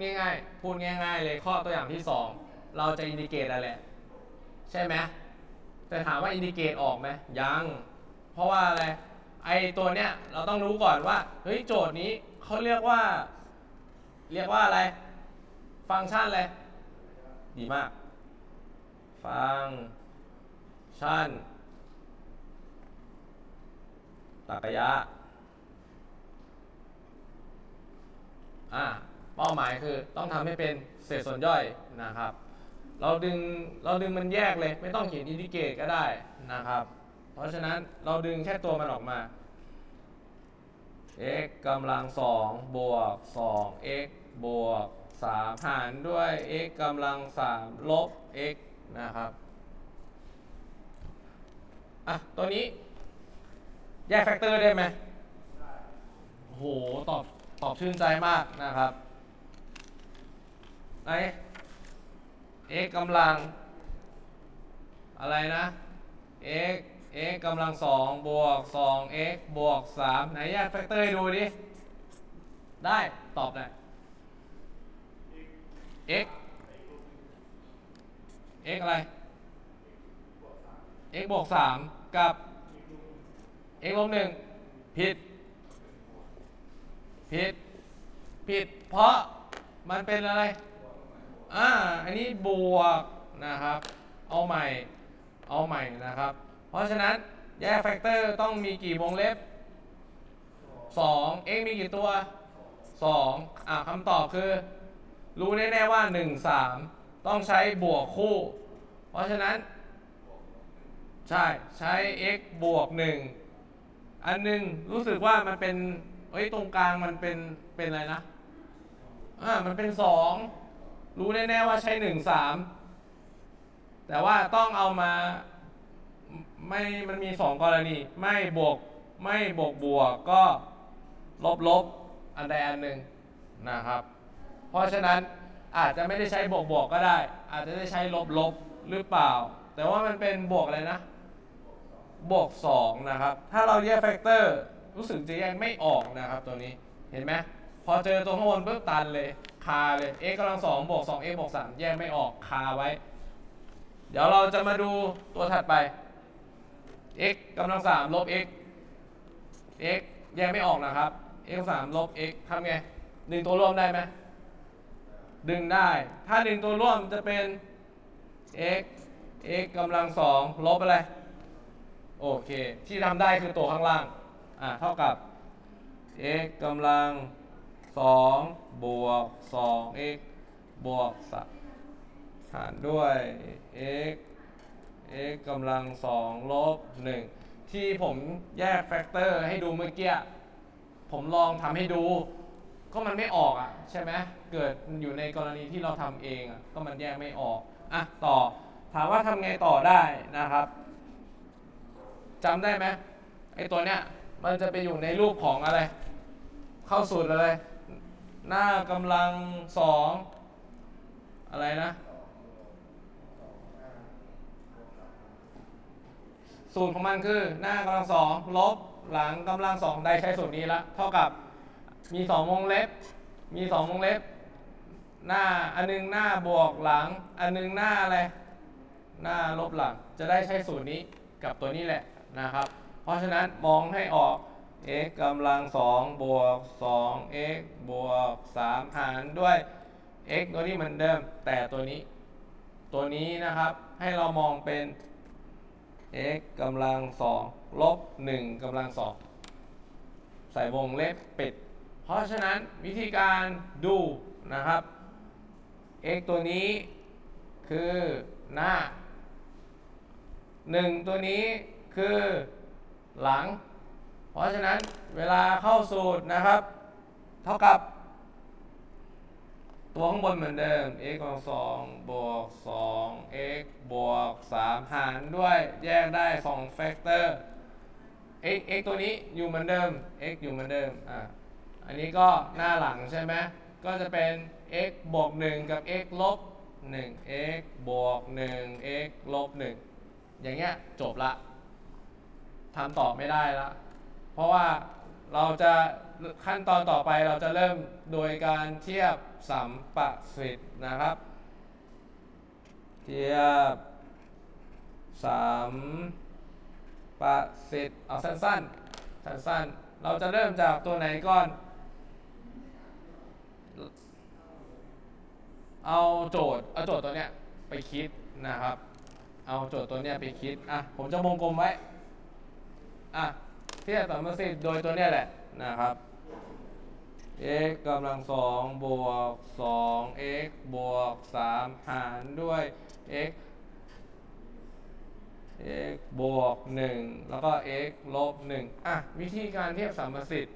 ง่ายๆ พูดง่าย ๆ เลยข้อตัวอย่างที่ 2 เราจะอินดิเกตอะไรใช่ไหมแต่ถามว่าอินดิเกตออกไหมยัง เพราะว่าอะไรไอตัวเนี้ยเราต้องรู้ก่อนว่าเฮ้ยโจทย์นี้เขาเรียกว่า เรียกว่าอะไร ฟังก์ชันอะไรดีมาก ฟังก์ชันตรรกะอ่า เป้าหมายคือต้องทำให้เป็นเศษส่วนย่อยนะครับ เราดึงเราดึงมันแยกเลย ไม่ต้องเขียนอินดิเกตก็ได้นะครับ เพราะฉะนั้นเราดึงแค่ตัวมันออกมา x กำลังสองบวก 2x บวก 3 หารด้วย x กำลัง 3 ลบ x นะครับอะตัวนี้ แยกแฟกเตอร์ได้ไหมโอ้โหตอบ ตอบชื่นใจมากนะครับ ไหน x กำลัง อะไรนะ x x กำลังสองบวก 2x บวก3ไหนแยกแฟกเตอร์ให้ดูดิ ได้ตอบหน่อย x x อะไร x บวก3กับ x ลบ1ผิด ผิด ผิด เพราะมันเป็นอะไร อ่าอันนี้บวกนะครับ เอาใหม่ เอาใหม่นะครับ เพราะฉะนั้นแยกแฟกเตอร์ต้องมีกี่วงเล็บ 2 x มีกี่ตัว 2 อ่าคำตอบคือ รู้แน่ๆว่า 1 3 ต้องใช้บวกคู่ เพราะฉะนั้น ใช่ใช้ x บวก 1 อันหนึ่งรู้สึกว่ามันเป็นเอ้ยตรงกลางมันเป็นเป็นอะไรนะอ่ามันเป็น 2 รู้แน่ๆว่าใช้1 3แต่ว่าต้องเอามาไม่มันมี2กรณี ไม่บวกไม่บวกบวกก็ลบลบอันใดอันหนึ่งนะครับ เพราะฉะนั้นอาจจะไม่ได้ใช้บวกบวกก็ได้ อาจจะได้ใช้ลบลบหรือเปล่า แต่ว่ามันเป็นบวกอะไรนะ บวก2นะครับ ถ้าเราแยกแฟกเตอร์รู้สึกจะแยกไม่ออกนะครับตัวนี้เห็นไหมพอเจอตัวข้างบนปุ๊บตันเลย คาเลย x กำลัง2บวก 2x บวก3แยกไม่ออกคาไว้ เดี๋ยวเราจะมาดูตัวถัดไป x กำลัง3ลบ x x แยกไม่ออกนะครับ x 3ลบ x ทำไงดึงตัวร่วมได้ไหมดึงได้ ถ้าดึงตัวร่วมจะเป็น x x กำลัง2ลบอะไร โอเค ที่ทำได้คือตัวข้างล่าง อ่าเท่ากับ x กำลัง 2 บวก 2x บวก3หารด้วย x x กำลัง 2 ลบ 1 ที่ผมแยกแฟกเตอร์ให้ดูเมื่อกี้ ผมลองทำให้ดู ก็มันไม่ออกอะ ใช่ไหมเกิดอยู่ในกรณีที่เราทำเองอะ ก็มันแยกไม่ออก อะ ต่อ ถามว่าทำไงต่อได้นะครับจำได้ไหมไอตัวเนี้ยมันจะไปอยู่ในรูปของอะไร เข้าสูตรอะไร หน้ากำลังสองอะไรนะ สูตรของมันคือ หน้ากำลังสองลบหลังกำลังสองได้ใช้สูตรนี้ละเท่ากับมีสองวงเล็บ มีสองวงเล็บ หน้าอันนึงหน้าบวกหลัง อันนึงหน้าอะไรหน้าลบหลังจะได้ใช้สูตรนี้กับตัวนี้แหละนะครับ เพราะฉะนั้นมองให้ออก x กำลัง2บวก 2x บวก3หารด้วย x ตัวนี้เหมือนเดิม แต่ตัวนี้ ตัวนี้นะครับให้เรามองเป็น x กำลัง2ลบ1กำลัง2ใส่วงเล็บปิด เพราะฉะนั้นวิธีการดูนะครับ x ตัวนี้คือหน้า 1 ตัวนี้คือหลัง เพราะฉะนั้นเวลาเข้าสูตรนะครับ เท่ากับ ตัวข้างบนเหมือนเดิม x กำลังสองบวก 2x บวก3หารด้วยแยกได้2แฟกเตอร์ x x ตัวนี้อยู่เหมือนเดิม x อยู่เหมือนเดิมอะอันนี้ก็หน้าหลังใช่ไหมก็จะเป็น x บวก 1 กับ x ลบ 1 x บวก 1 x ลบ 1 อย่างเงี้ยจบละทำต่อไม่ได้ละ ราะว่าเราจะขั้นตอนต่อไปเราจะเริ่มโดยการเทียบสัมประสิทธิ์นะครับ เทียบสัมประสิทธิ์เอาสั้นๆสั้นๆเราจะเริ่มจากตัวไหนก่อน เอาโจทย์เอาโจทย์ตัวเนี้ยไปคิดนะครับ เอาโจทย์ตัวเนี้ยไปคิดอะผมจะวงกลมไว้อะ เทียบสัมประสิทธิ์โดยตัวเนี้ยแหละนะครับ x กำลังสองบวกสอง x บวกสามหารด้วย x x บวกหนึ่งแล้วก็ x ลบหนึ่งอะ วิธีการเทียบสัมประสิทธิ์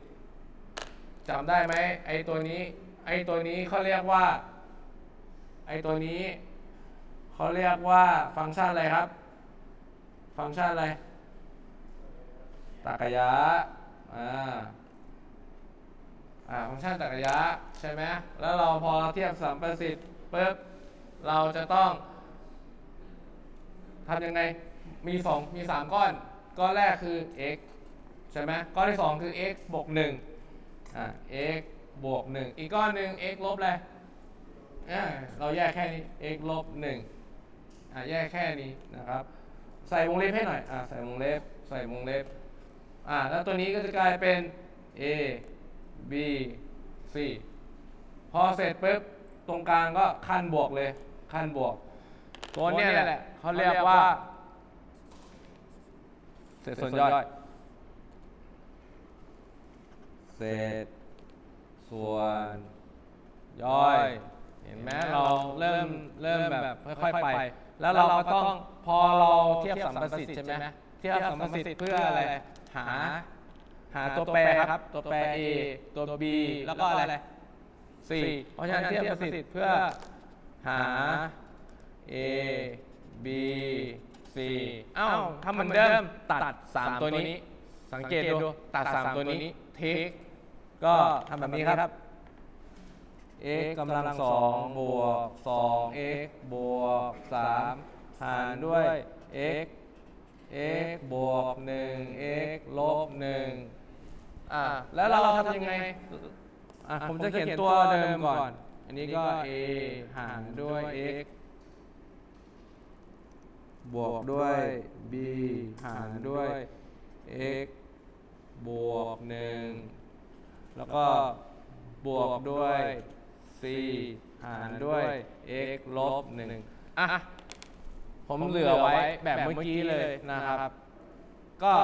จำได้ไหมไอตัวนี้ ไอตัวนี้เขาเรียกว่า ไอตัวนี้เขาเรียกว่าฟังก์ชันอะไรครับ ฟังก์ชันอะไร ตากยะอ่าอ่าฟังก์ชันตรรกะใช่ไหมแล้วเราพอเทียบสัมประสิทธิ์ปุ๊บเราจะต้องทำยังไงมีสองมีสามก้อน ก้อนแรกคือ x ใช่ไหมก้อนที่สองคือ x บวกหนึ่งอ่า x บวกหนึ่งอีกก้อนหนึ่ง x ลบอะไรอ่าเราแยกแค่นี้ x ลบหนึ่งอ่าแยกแค่นี้นะครับ ใส่วงเล็บให้หน่อยอ่าใส่วงเล็บ ใส่วงเล็บ อ่าแล้วตัวนี้ก็จะกลายเป็น a b c พอเสร็จปุ๊บตรงกลางก็ขั้นบวกเลยขั้นบวกตัวเนี้ยแหละเขาเรียกว่า เศษส่วนย่อยเศษส่วนย่อย เห็นไหมเราเริ่มเริ่มแบบค่อยๆไป แล้วเราก็ต้องพอเราเทียบสัมประสิทธิ์ใช่ไหมเทียบสัมประสิทธิ์เพื่ออะไร หา หาตัวแปรครับ ตัวแปร A ตัว B แล้วก็อะไร C เพราะฉะนั้นเทียบประสิทธิ์เพื่อหา A B C เอ้าถ้าเหมือนเดิมตัด 3 ตัวนี้ สังเกตดูตัด 3 ตัวนี้เทคก็ทำแบบนี้ครับ x กำลังสองบวกสอง x บวกสามหารด้วย x x บวกหนึ่ง x ลบหนึ่งอะแล้วเราทำยังไงอะผมจะเขียนตัวเดิมก่อน อันนี้ก็ a หารด้วย x บวกด้วย b หารด้วย x บวกหนึ่งแล้วก็บวกด้วย c หารด้วย x ลบหนึ่งอะ ผมเหลือไว้แบบเมื่อกี้เลยนะครับ ก็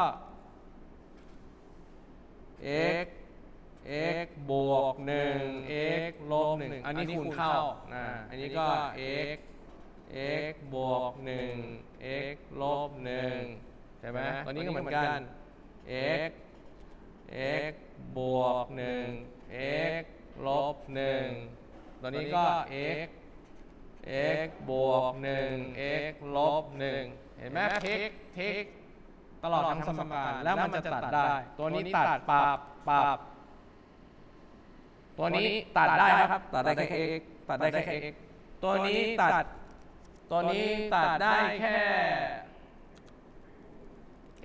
x x บวกหนึ่ง x ลบหนึ่งอันนี้คูณเข้านะอันนี้ก็ x x บวกหนึ่ง x ลบหนึ่งใช่ไหมตอนนี้ก็เหมือนกัน x x บวกหนึ่ง x ลบหนึ่งตอนนี้ก็ x x บวกหนึ่ง x ลบหนึ่งเห็นไหมเทคเทคตลอดทั้งสมการแล้วมันจะตัดได้ ตัวนี้ตัดปราบปราบตัวนี้ตัดได้ครับ ตัดได้แค่ x ตัดได้แค่ x ตัวนี้ตัด ตัวนี้ตัดได้แค่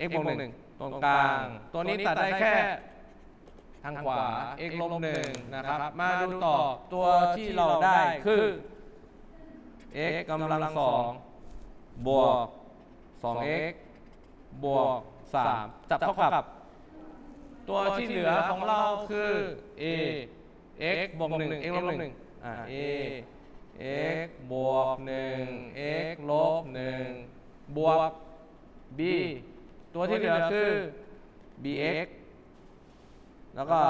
x บวกหนึ่งตรงกลาง ตัวนี้ตัดได้แค่ทางขวา x ลบหนึ่งนะครับ มาดูต่อตัวที่เราได้คือ x กำลังสองบวก 2x บวก 3 จับเท่ากับ ตัวที่เหลือของเราคือ a x บวก1 x ลบ1อ่า a x บวก1 x ลบ1บวก b ตัวที่เหลือคือ bx แล้วก็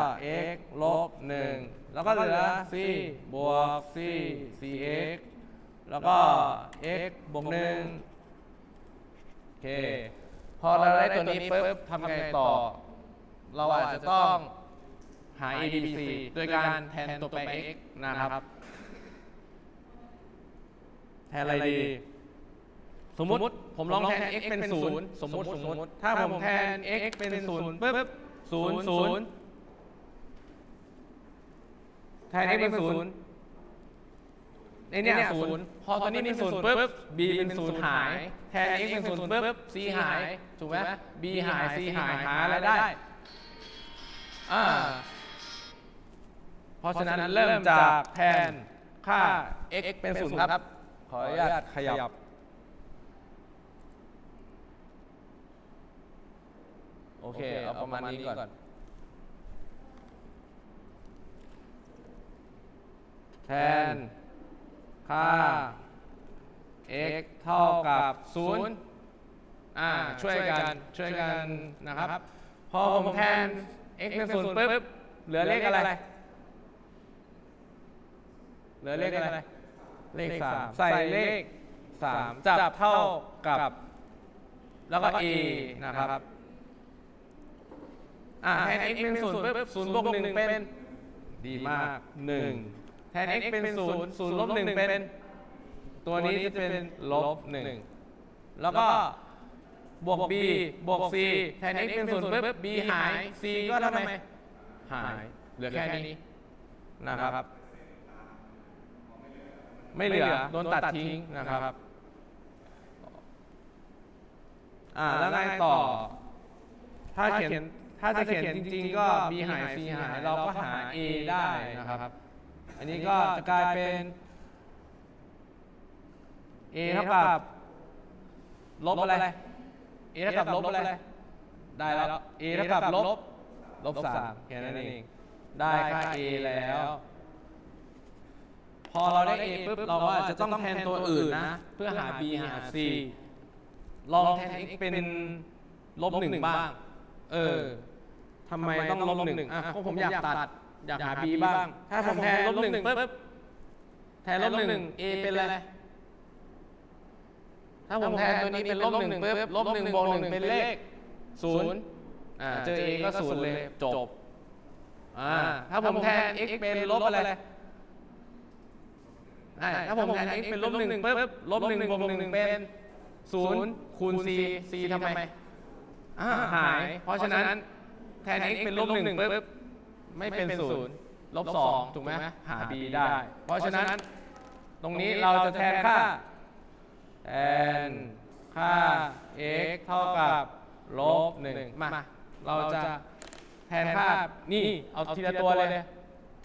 x ลบ1แล้วก็เหลือ c บวก c cx แล้วก็ x บวก1โอเค พอเราได้ตัวนี้ปุ๊บทำไงต่อ เราอาจจะต้องหา a b c โดยการแทนตัวแปร x นะครับ แทนอะไรดี สมมติผมลองแทน x เป็น0สมมติสมมติ ถ้าผมแทน x เป็น0ปุ๊บ0 0แทน x เป็น0 ในเนี้ยศูนย์พอตัวนี้เป็นศูนย์ปุ๊บ b เป็นศูนย์หาย แทน x เป็นศูนย์ปุ๊บ c หายถูกไหม b หาย c หายหาอะไรได้อ่าเพราะฉะนั้นเริ่มจากแทนค่า x เป็นศูนย์ครับ ขออนุญาตขยับโอเค เอาประมาณนี้ก่อน แทน ค่า x เท่ากับศูนย์อ่าช่วยกันช่วยกันนะครับ พอผมแทน x เป็นศูนย์ปุ๊บเหลือเลขอะไร เหลือเลขอะไร เลขสามใส่เลขสามจับเท่ากับ แล้วก็ a นะครับอ่าแทน x เป็นศูนย์ปุ๊บศูนย์บวกหนึ่งเป็น ดีมากหนึ่ง ทน x เป็นศูนย์ศูนย์ลบหนึ่งเป็น ตัวนี้จะเป็นลบหนึ่งแล้วก็บวก b บวก c แทน x เป็นศูนย์ปุ๊บ b หาย c ก็ทำไมหาย เหลือแค่นี้นะครับ ไม่เหลือโดนตัดทิ้งนะครับ อ่าแล้วไงต่อ ถ้าเขียนถ้าจะเขียนจริง ๆ ก็ b หาย c หาย เราก็หา a ได้นะครับ อันนี้ก็จะกลายเป็น a เท่ากับลบอะไร a เท่ากับลบอะไร ได้แล้ว a เท่ากับลบลบสามแค่นั้นเอง ได้ค่า a แล้ว พอเราได้ a ปุ๊บเราก็จะต้องแทนตัวอื่นนะ เพื่อหา b หา c ลองแทน x เป็นลบหนึ่งบ้าง เออทำไมต้องลบหนึ่งอะเพราะผมอยากตัด อยากหา b บ้าง ถ้าผมแทนลบหนึ่งปุ๊บแทนลบหนึ่ง a เป็นอะไร ถ้าผมแทนตัวนี้เป็นลบหนึ่งปุ๊บลบหนึ่งบวกหนึ่งเป็นเลขศูนย์อ่าเจอ a ก็ศูนย์เลยจบอ่าถ้าผมแทน x เป็นลบอะไรอ่าถ้าผมแทน x เป็นลบหนึ่งปุ๊บลบหนึ่งบวกหนึ่งเป็นศูนย์คูณ c c ทำไมอ่าหาย เพราะฉะนั้นแทน x เป็นลบหนึ่งปุ๊บ ไม่เป็นศูนย์ลบสองถูกไหมหา b ได้ เพราะฉะนั้น ตรงนี้เราจะแทนค่าแทนค่า x เท่ากับลบหนึ่งมา เราจะแทนค่านี่เอาทีละตัวเลย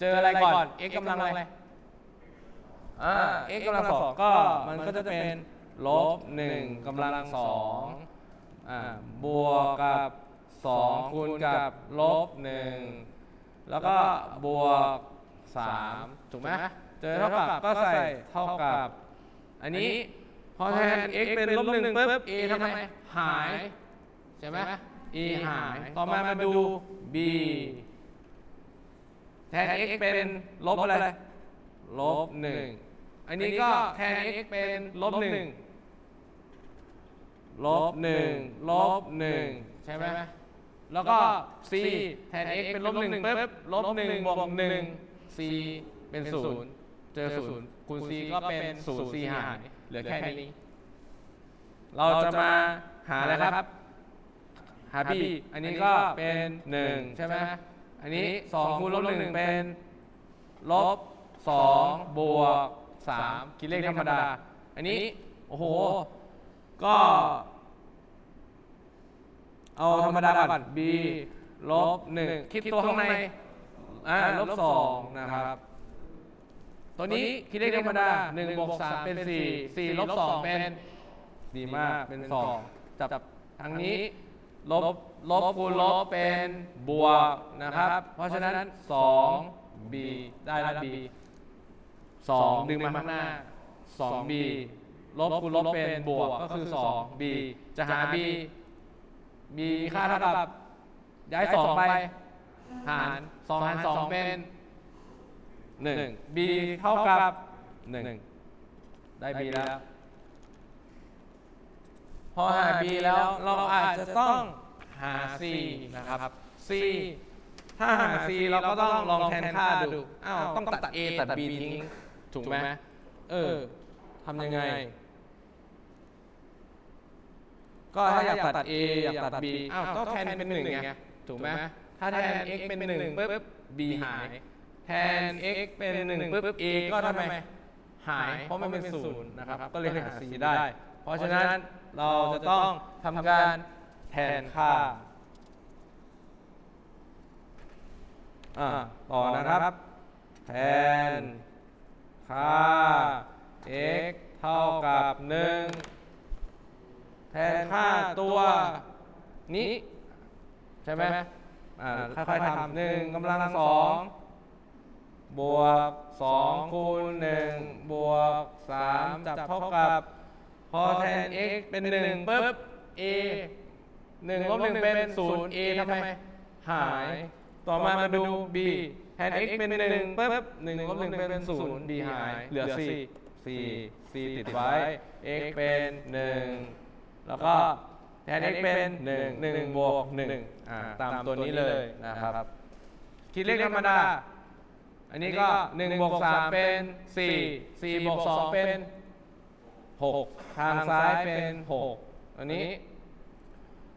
เจออะไรก่อน x กำลังอะไรอ่า x กำลังสองก็มันก็จะเป็นลบหนึ่งกำลังสองอ่าบวกกับสองคูณกับลบหนึ่ง แล้วก็บวกสามถูกไหมเจอเท่ากับก็ใส่เท่ากับ อันนี้พอแทน x เป็นลบหนึ่งปุ๊บ a ทำไมหายใช่ไหม a หาย ต่อมามาดู b แทน x เป็นลบอะไรลบหนึ่งอันนี้ก็แทน x เป็นลบหนึ่งลบหนึ่งลบหนึ่งใช่ไหม แล้วก็ c แทน x เป็นลบหนึ่งปุ๊บลบหนึ่งบวกหนึ่ง c เป็นศูนย์เจอศูนย์คูณ c ก็เป็นศูนย์ c หายเหลือแค่นี้ เราจะมาหาอะไรครับ หา b อันนี้ก็เป็นหนึ่งใช่ไหมอันนี้สองคูณลบหนึ่งเป็นลบสองบวกสามคิดเลขธรรมดา อันนี้ โอ้โห ก็ เอาธรรมดาก่อน b ลบหนึ่งคิดตัวข้างในอ่าลบสองนะครับ ตัวนี้คิดเลขธรรมดาหนึ่งบวกสามเป็นสี่สี่ลบสองเป็นดีมากเป็นสองจับทางนี้ลบลบคูณลบเป็นบวกนะครับ เพราะฉะนั้น2 b ได้แล้ว b 2ดึงมาข้างหน้า2 b ลบคูณลบเป็นบวกก็คือ2 b จะหา b b ค่าเท่ากับย้าย2ไปหาร2หาร2เป็น1 b เท่ากับ1ได้ b แล้ว พอหา b แล้วเราอาจจะต้องหา c นะครับ c ถ้าหา c เราก็ต้องลองแทนค่าดู อ้าว ต้องตัด a ตัด b ทิ้ง ถูกไหม เออทำยังไง ก็ถ้าอยากตัด a อยากตัด b อ้าวก็แทนเป็นหนึ่งไงถูกไหมถ้าแทน x เป็นหนึ่งปุ๊บ b หาย แทน x เป็นหนึ่งปุ๊บ a ก็ทำไมหาย เพราะมันเป็นศูนย์นะครับ ก็เลยหา c ได้ เพราะฉะนั้นเราจะต้องทำการแทนค่าอ่าต่อนะครับ แทนค่า x เท่ากับหนึ่ง แทนค่าตัวนี้ ใช่ไหมอ่าค่อยๆทำหนึ่งกำลังสองบวกสองคูณหนึ่งบวกสามจับเท่ากับ พอแทน x เป็นหนึ่งปุ๊บ a หนึ่งลบหนึ่งเป็นศูนย์ a ทำไม หาย ต่อมามาดู b แทน x เป็นหนึ่งปุ๊บหนึ่งลบหนึ่งเป็นศูนย์ b หาย เหลือ c c c ติดไว้ x เป็นหนึ่ง แล้วก็แทน x เป็นหนึ่งหนึ่งบวกหนึ่งอ่าตามตัวนี้เลยนะครับคิดเลขธรรมดา อันนี้ก็หนึ่งบวกสามเป็นสี่สี่บวกสองเป็นหกทางซ้ายเป็นหกอันนี้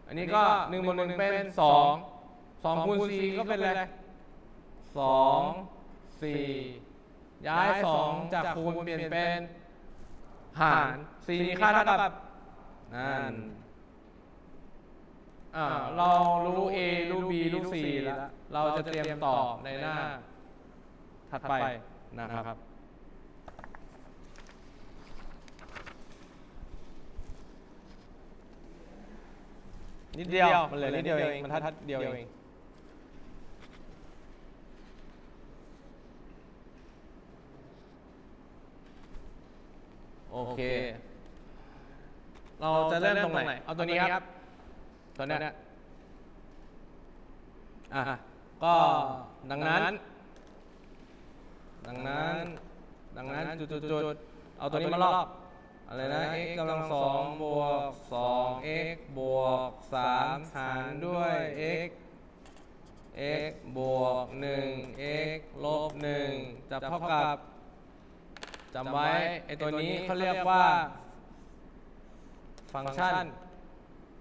อันนี้ก็หนึ่งบวกหนึ่งเป็นสองสองคูณสี่ก็เป็นอะไรสองสี่ย้ายสองจากคูณเปลี่ยนเป็นหารสี่มีค่าเท่ากับ นั่นอ่าเรารู้ A รู้ B รู้ C แล้วเราจะเตรียมตอบในหน้า ถัดไปนะครับ นิดเดียว มันเหลือนิดเดียวเอง มันทัดเดียวเองโอเค เราจะเริ่มตรงไหน เอาตัวนี้ครับ ตัวเนี้ยอะก็ดังนั้น ดังนั้น ดังนั้น จุดจุดจุดเอาตัวนี้มาลอกอะไรนะ x กำลังสองบวกสอง x บวกสามหารด้วย x x บวกหนึ่ง x ลบหนึ่งจับเท่ากับจำไว้ไอตัวนี้เขาเรียกว่า ฟังก์ชัน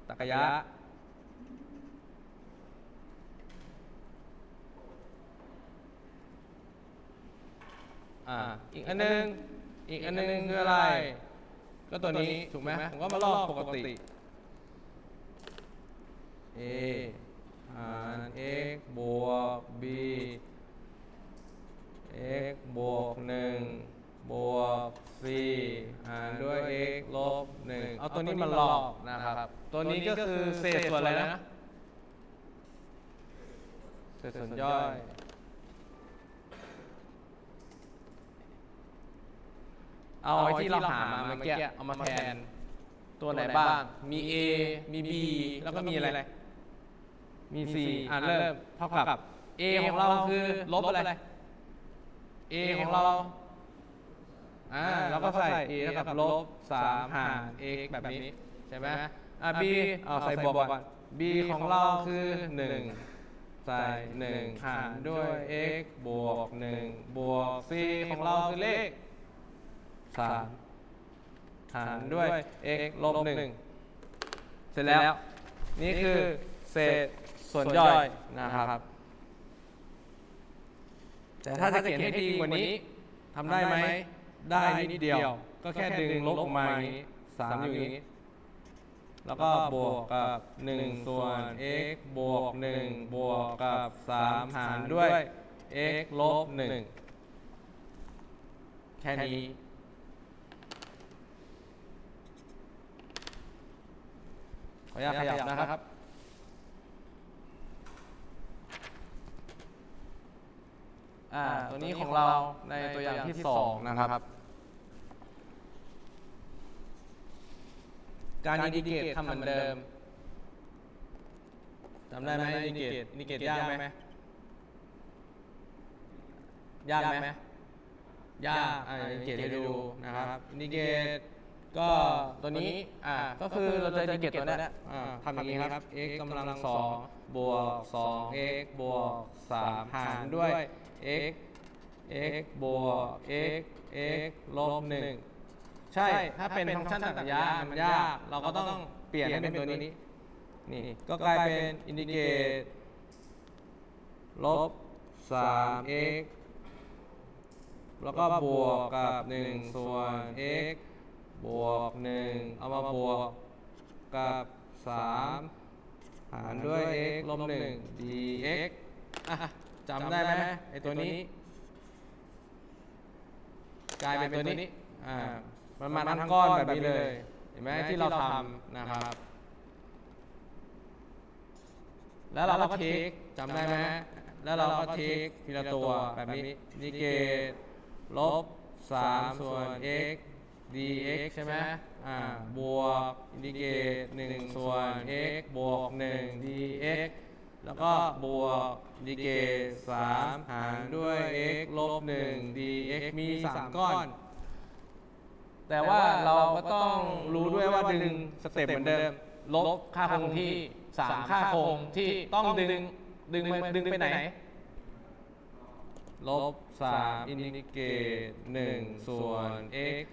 ตรรกะอ่า อีกอันหนึง อีกอันหนึงคืออะไร ก็ตัวนี้ ถูกไหมผมก็มาลอกปกติ a หาร x บวก b x บวกหนึ่ง บวก c หารด้วย x ลบหนึ่งเอาตัวนี้มาลอกนะครับ ตัวนี้ก็คือเศษส่วนอะไรนะ เศษส่วนย่อยเอาไอ้ที่เราหามาเมื่อกี้เอามาแทน ตัวไหนบ้าง มี A มี B แล้วก็มีอะไร มี C อะเริ่มเท่ากับ A ของเราคือลบอะไร A ของเรา อ่าเราก็ใส่ A เท่ากับลบ3หาร x แบบนี้ ใช่ไหมอะ B เอาใส่บวกก่อน B ของเราคือ 1 ใส่ 1 หารด้วย x บวก 1 บวก C ของเราคือเลขสามหารด้วย x ลบหนึ่งเสร็จแล้ว นี่คือเศษส่วนย่อยนะครับ แต่ถ้าจะเขียนให้ดีกว่านี้ทำได้ไหม ได้นิดเดียว ก็แค่ดึงลบออกมาอย่างนี้สามอยู่อย่างนี้ แล้วก็บวกกับ1ส่วน x บวก1บวกกับ3หารด้วย x ลบ1แค่นี้ขออนุญาตขยับนะครับ อ่า ตัวนี้ของเราในตัวอย่างที่สองนะครับ การอินดิเกตทำเหมือนเดิมจำได้ไหมอินดิเกตอินดิเกตยากไหมยากไหมยากอ่าอินดิเกตให้ดูนะครับอินดิเกตก็ตัวนี้อ่าก็คือเราจะอินดิเกตตัวเนี้ยอ่าทำอย่างนี้ครับ x กำลังสองบวกสอง x บวกสามหารด้วย x x บวก x x ลบหนึ่ง ใช่ ถ้าเป็นฟังก์ชันตรรกะยะมันยาก เราก็ต้องเปลี่ยนให้เป็นตัวนี้ นี่ ก็กลายเป็นอินดิเกตลบสาม x แล้วก็บวกกับ 1 ส่วน x บวก 1 เอามาบวกกับ 3 หารด้วย x ลบ 1 dx อะจำได้ไหมไอตัวนี้ กลายเป็นตัวนี้ อ่า มันมาทั้งก้อนแบบนี้เลยเห็นไหมที่เราทำนะครับ แล้วเราก็เทคจำได้ไหมแล้วเราก็เทคทีละตัวแบบนี้นิเกตลบ3ส่วน x dx ใช่ไหมอ่า บวกอินดิเกต1ส่วน x บวก1 dx แล้วก็บวกอินดิเกต3หารด้วย x ลบ1 dx มี3ก้อน แต่ว่าเราก็ต้องรู้ด้วยว่าดึงสเต็ปเหมือนเดิม ลบค่าคงที่3ค่าคงที่ต้องดึงดึงไปดึงไปไหน ลบ3อินดิเกต1ส่วน x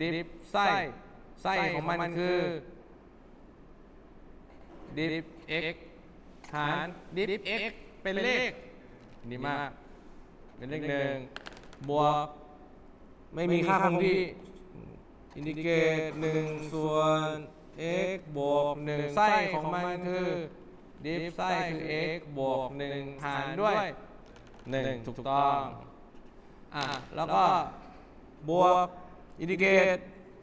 ดิฟไส้ไส้ของมันคือดิฟ x หารดิฟ x เป็นเลขดีมาก เป็นเลขหนึ่งบวก ไม่มีค่าคงที่ อินดิเกต1ส่วน x บวก1ไส้ของมันคือดิฟไส้คือ x บวก1หารด้วย1ถูกต้องอะแล้วก็บวกอินดิเกต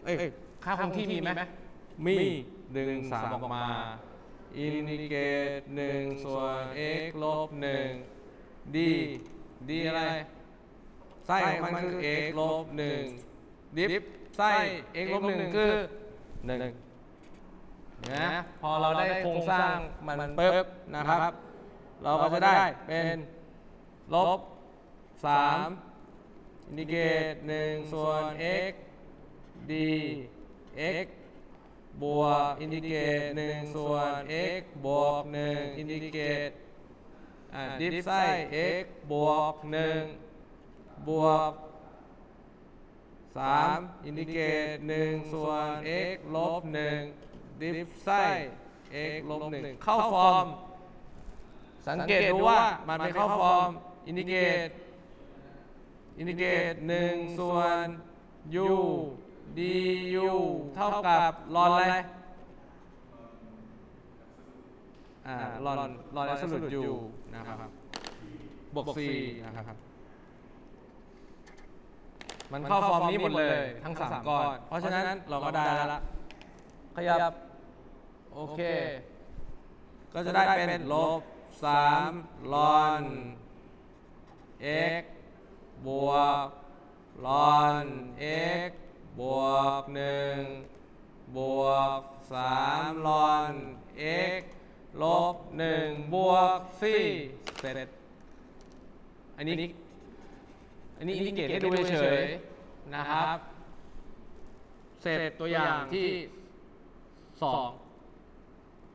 เอ้ยค่าคงที่มีไหมมีดึงสามออกมาอินดิเกต1ส่วน x ลบ1 d d อะไรไส้ของมันคือ x ลบ1ดิฟ ไส้ x ลบ1คือ1นะพอเราได้โครงสร้างมันปุ๊บนะครับ เราก็จะได้เป็นลบ3อินดิเกต1ส่วน x d x บวกอินดิเกต1ส่วน x บวก1อินดิเกตอ่าดิฟไส้ x บวก1บวก 3อินดิเกต1ส่วน x ลบ1ดิฟไส้ x ลบ1เข้าฟอร์ม สังเกตดูว่ามันไม่เข้าฟอร์มอินดิเกตอินดิเกต1ส่วน u du เท่ากับลอนอะไรอ่าลอนลอนแอบสูตร u นะครับบวก4นะครับ มันเข้าฟอร์มนี้หมดเลยทั้ง3ก้อน เพราะฉะนั้นเราก็ได้แล้วละขยับ โอเค ก็จะได้เป็นลบ3ลอน x บวกลอน x บวก1บวก3ลอน x ลบ1บวก4เสร็จ อันนี้ อันนี้อินดิเกตให้ดูเฉยๆนะครับ เสร็จตัวอย่างที่2